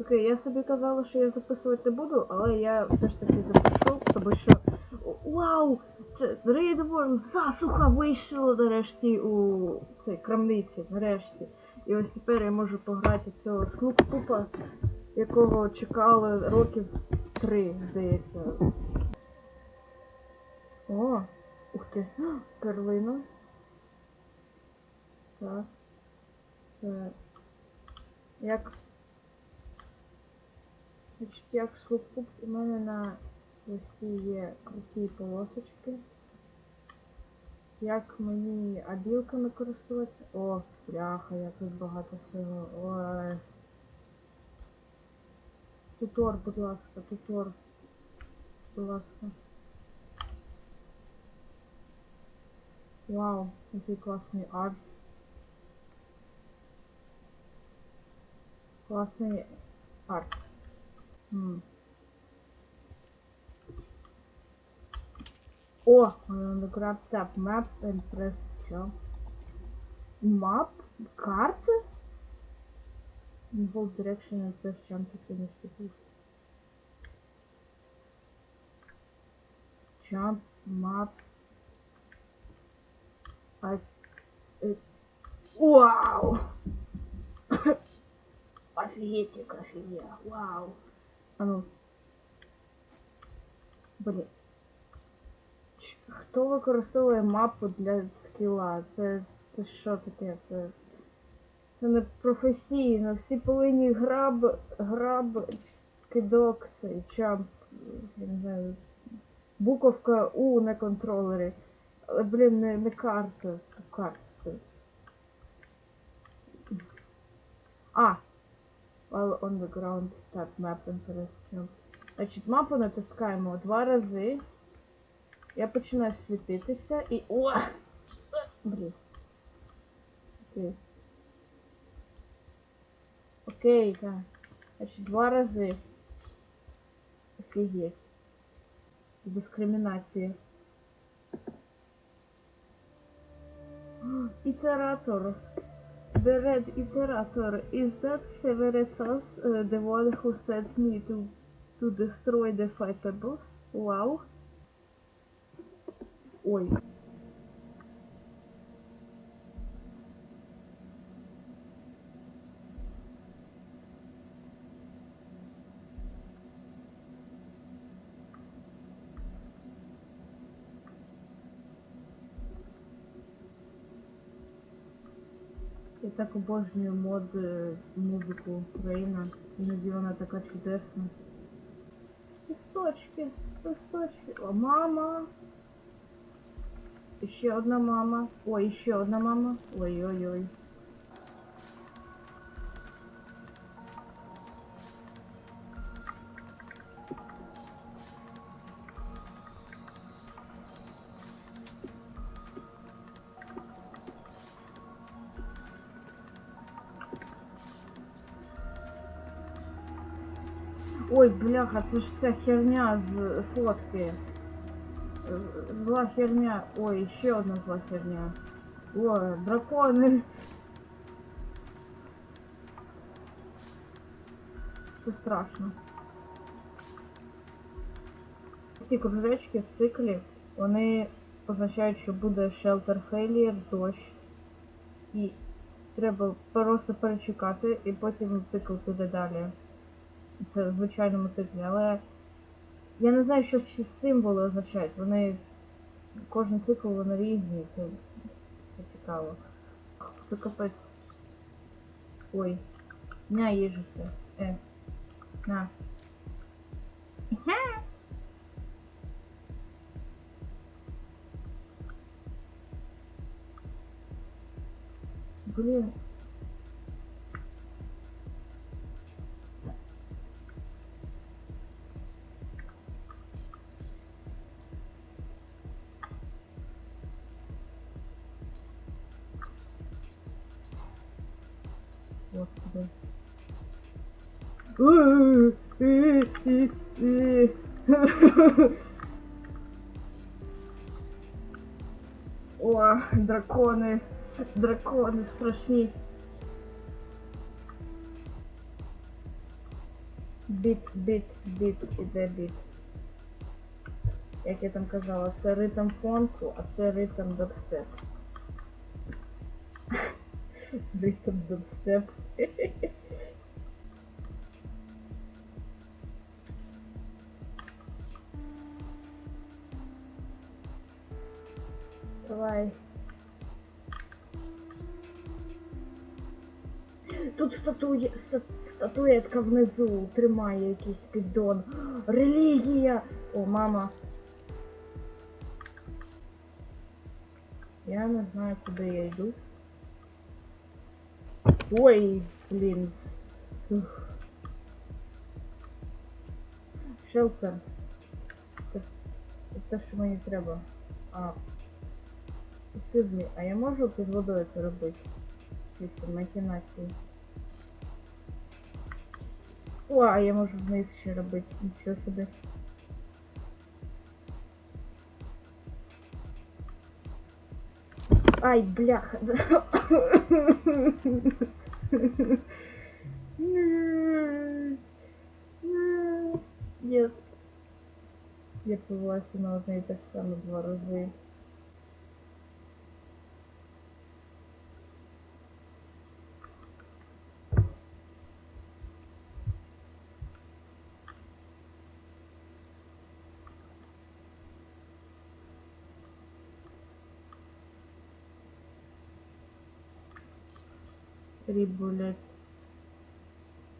Окей, я собі казала, що я записувати не буду, але я все ж таки запишу, тому що. Вау! Це Рейдворн засуха вийшло нарешті у цій крамниці, нарешті. І ось тепер я можу пограти цього слуп-пупа, якого чекали років три, здається. О, ух ти, перлина. Так. Це. Як. Значить, як слуп-пуп, у мене на листі є круті полосочки. Як мені обілками користуватися? О, бляха, як тут багато всього. Ой. Тутор, будь ласка, тутор. Будь ласка. Вау, який класний арт. Класний арт. М. О, grab tab map and press jump. Map? Карти? In hold direction and press jump to finish the boost. Jump, map. I... It... Вау! Офигеть, офигел. Вау. А ну. Блін. Хто використовує мапу для скіла? Це. Це що таке? Це. Це не професійно. Всі повинні граб. граб. кидок, цей чамп. Я не знаю. Буковка У на контролері. Але, блін, не, не карта. Карта це. А, while on the ground tap map and press jump. Значить, мапу натискаємо два рази. Я починаю світитися і. О! Блін. Окей. Окей, так. Значить, два рази. Офігеть. Дискримінація. Ітератор. The red iterator, is that Severus, uh, the one who sent me to to destroy the fightables? Wow. Ой. Так обожнюю мод е, музику Україна. Іноді вона така чудесна. Листочки, листочки. О, мама. Ще одна мама. Ой, ще одна мама. Ой-ой-ой. Бляха, це ж вся херня з фотки. Зла херня. Ой, ще одна зла херня. Ой, дракони. Це страшно. Ці кружечки в циклі, вони означають, що буде shelter failure, дощ. І треба просто перечекати, і потім цикл піде далі. Це в звичайному циклі, але я не знаю, що ці символи означають. Вони. Кожен цикл вони різні, це, це цікаво. Це капець. Ой. На їжуся. Е. На. Ага. Блін. О, дракони. Дракони страшні. Біт, біт, біт, іде біт. Як я там казала, це ритм фонку, а це ритм дабстеп. Ритм дабстеп. Давай. Тут статує, ста, статуетка внизу тримає якийсь піддон. Релігія! О, мама. Я не знаю, куди я йду. Ой, блін. Шелтер. Це, це те, що мені треба. А. Me, а я можу під водою це робити? Якісь махінації. О, а я можу вниз ще робити. Нічого собі. Ай, бляха. Нет. Я повелась на одне і те ж саме два рази. Рибулет.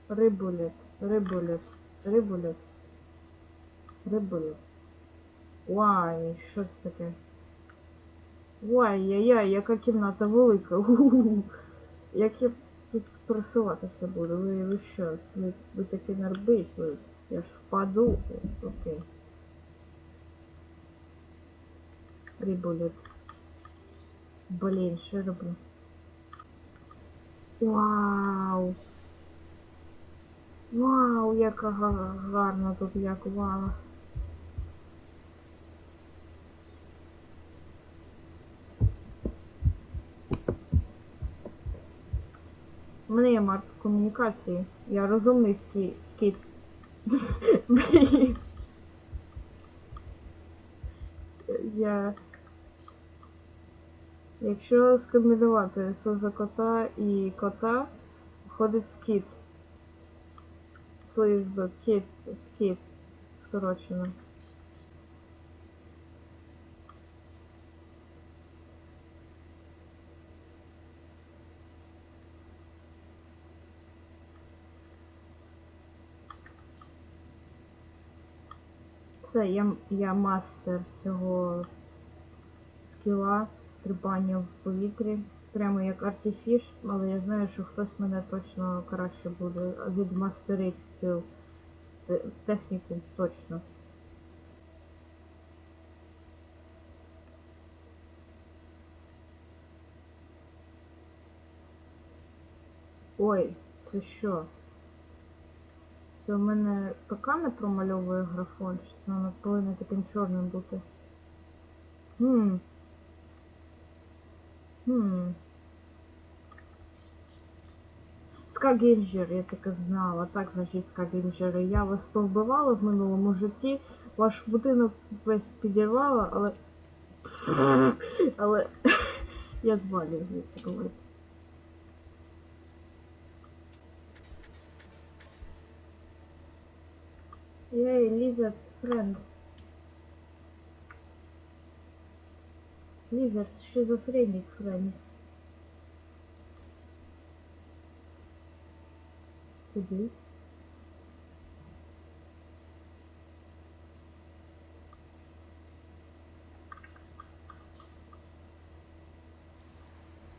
Рибулет. Рибулет. Рибулет. Рибулет. Вай, що це таке? Вай, яй-яй, яка кімната велика. У-у-у. Як я тут просуватися буду? Ви, ви що? Ви, ви такі нербись, ви. Я ж впаду. Окей. Рибулет. Блін, що я роблю? Вау! Вау, яка га- гарна тут як вау. У мене є марк комунікації. Я розумний скі... скіт. Блін. Я... Якщо скомбінувати соза кота і кота, виходить скіт. Слизо, кіт, скіт. Скорочено. Все, я, я мастер цього скіла стрибання в повітрі. Прямо як артифіш, але я знаю, що хтось мене точно краще буде відмастерить цю те- техніку точно. Ой, це що? Це у мене ПК не промальовує графон, чи це воно повинно таким чорним бути. Хм. Хм. Скагенджер, я таке знала. Так, значить, скагенджери. Я вас повбивала в минулому житті, ваш будинок весь підірвала, але. Але. Я звалюю звідси говорити. Ей, Лізард, френд. Лізард, шизофренік, френд. Куди?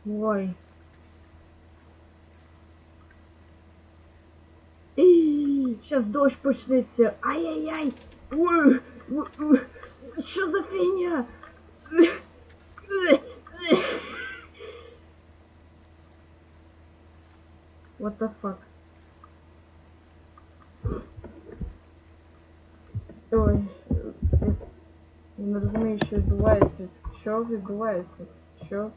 Ой. Сейчас дощ почнеться. Ай-яй-яй. Ой, ой, ой, за фігня? What the fuck? Ой. Я не розумію, що відбувається. Що відбувається? Що?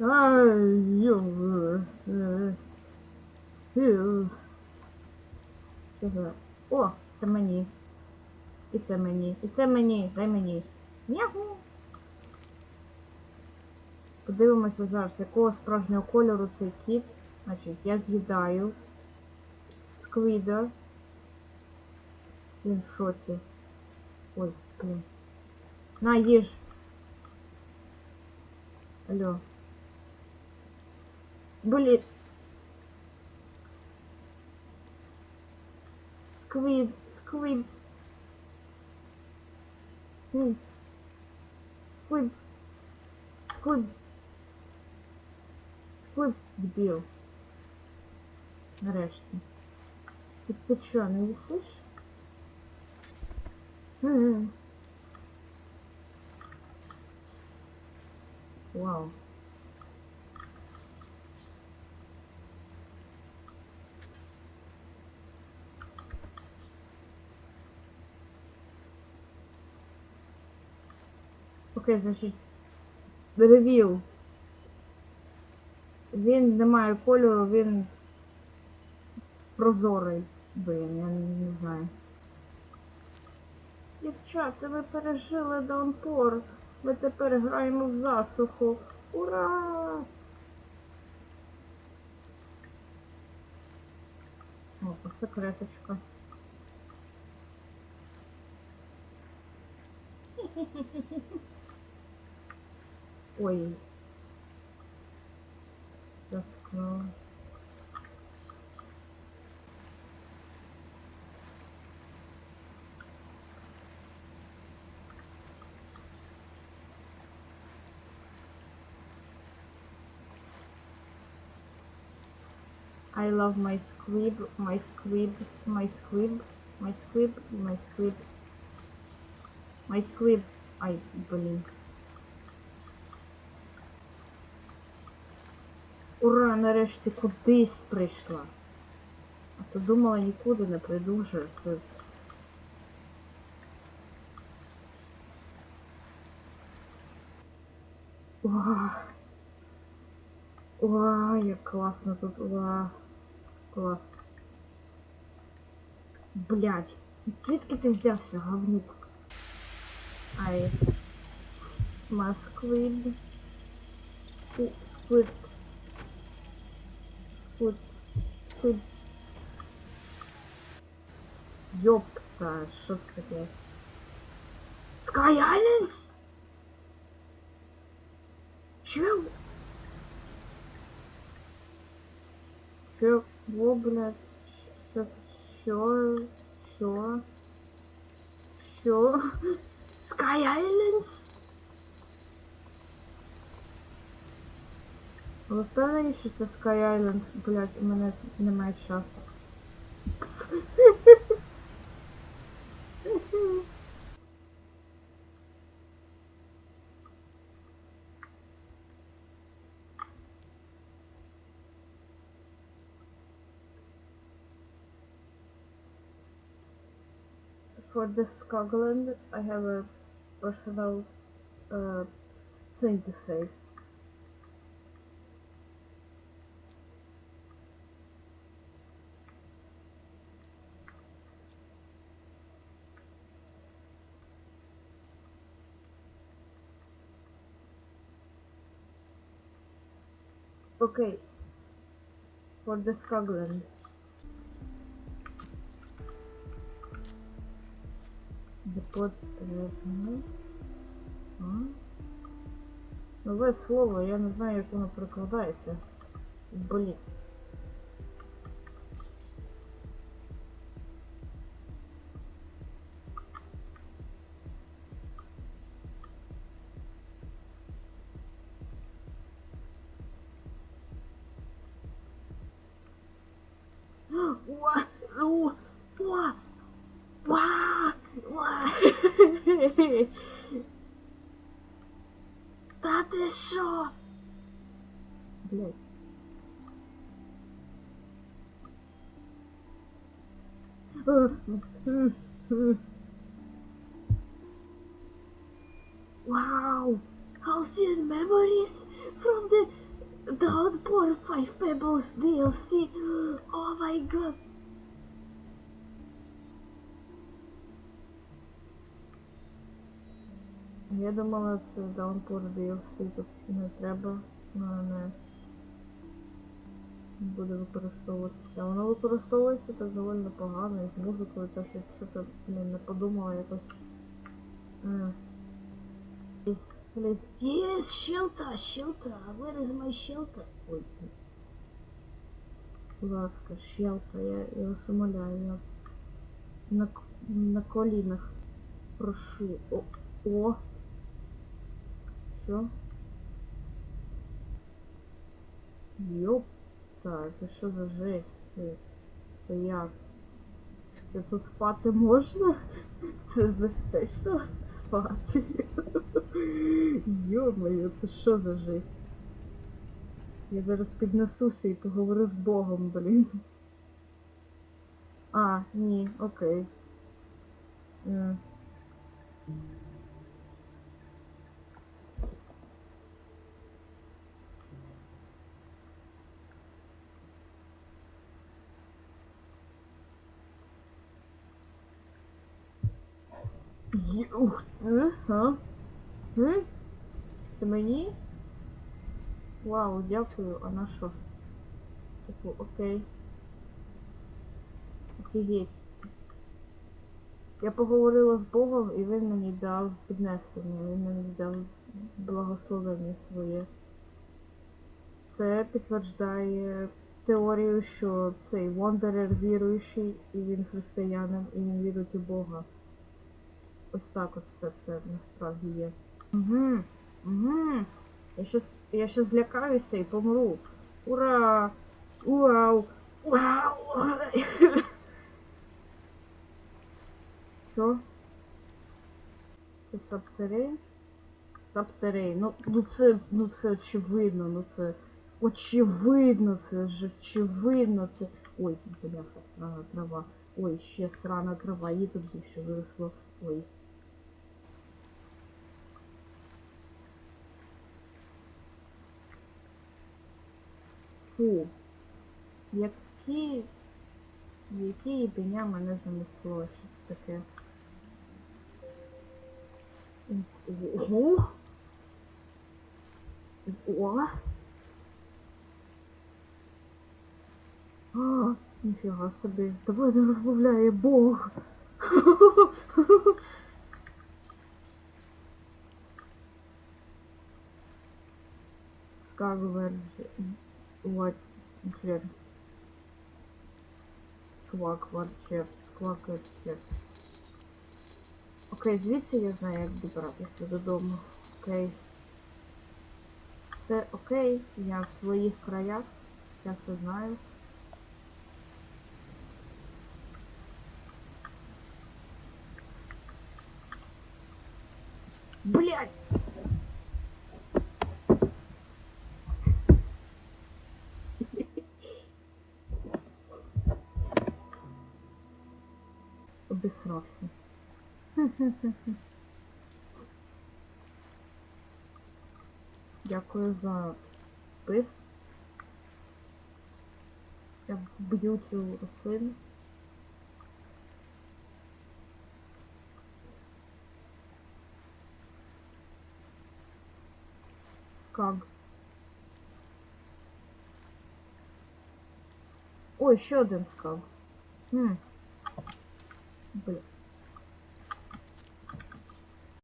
Ай, йо. е, за. О, це мені. І це мені. І це мені. Дай мені. Няху. Подивимося зараз, якого справжнього кольору цей кіт. Значить, я з'їдаю сквіда. Він в шоці. Ой, блін. На, їж. Алло. Блін. Сквид, сквид. М. Сквид. Сквид. Сквид, дебіл. Нарешті. Ти, ти чо, не їсиш? М. Вау. Окей, значить. Ревіл. Він не має кольору, він прозорий. Блін, я не знаю. Дівчата, ви пережили даунпор. Ми тепер граємо в засуху. Ура! О, секреточка. wait just close I love my squib, my squib, my squib, my squib, my squib, my squib I blink. Ура, нарешті кудись прийшла. А то думала нікуди не прийду вже. Це. Уа. Уа, як класно тут. Уа. Клас. Блять. Звідки ти взявся, говнюк? Ай. Масквид. Сквид. Сквид. Сквид. Ёпта, що це таке? Sky Islands? Чё? Чего, блядь? Що? Що? Що? Що? Sky Islands? Ви впевнені, що це Sky Islands? Блядь, у мене немає часу. For the Scotland, I have a personal uh, thing to say. Okay. For the Scotland. The pot А? Нове слово, я не знаю, як воно прикладається. Блін. wow! Halcyon Memories from the the Hardcore Five Pebbles DLC. Oh my god! Я думала, це Downpour DLC, тобто не треба, але не. Буде використовуватися. Воно використовується так доволі непогано, і з музикою, так ти блін, не подумала якось. М. Please, please. Yes, shelter, shelter. Where is my shelter? Ой. Будь ласка, shelter, я, я вас умоляю, я на, на колінах прошу. О, о. Що? Йопта, це що за жесть? Це, це як? Це тут спати можна? Це безпечно спати. Йо-моє, це що за жесть? Я зараз піднесуся і поговорю з Богом, блін. А, ні, окей. Ух, а? М? Це мені? Вау, дякую, а на що? Типу, окей. Офігеть. Я поговорила з Богом і він мені дав піднесення, він мені дав благословення своє. Це підтверждає теорію, що цей Вондерер віруючий, і він християнин, і він вірить у Бога. Ось так от все це насправді є. Угу. Угу. Я щас, я щас злякаюся і помру. Ура! Уау! Вау! Що? Це сабтерейн? Сабтерейн. Ну, ну це, ну це очевидно, ну це очевидно, це ж очевидно, це. Ой, бляха, срана трава. Ой, ще срана трава, її тут більше виросло. Ой. Фу. Які. Які єбеня мене занесло, що це таке. Ого. О. А, ніфіга собі. Давай не розмовляє Бог. Скагвер. Вот. Блин. Сквак, варчеп, сквак, варчеп. Окей, звідси я знаю, як добиратися додому. Окей. Все окей, я в своїх краях, я все знаю. Блять! Обісрався. Дякую за спис. Я б'ю цю рослину. Скаг. Ой, ще один скаг. Хм. But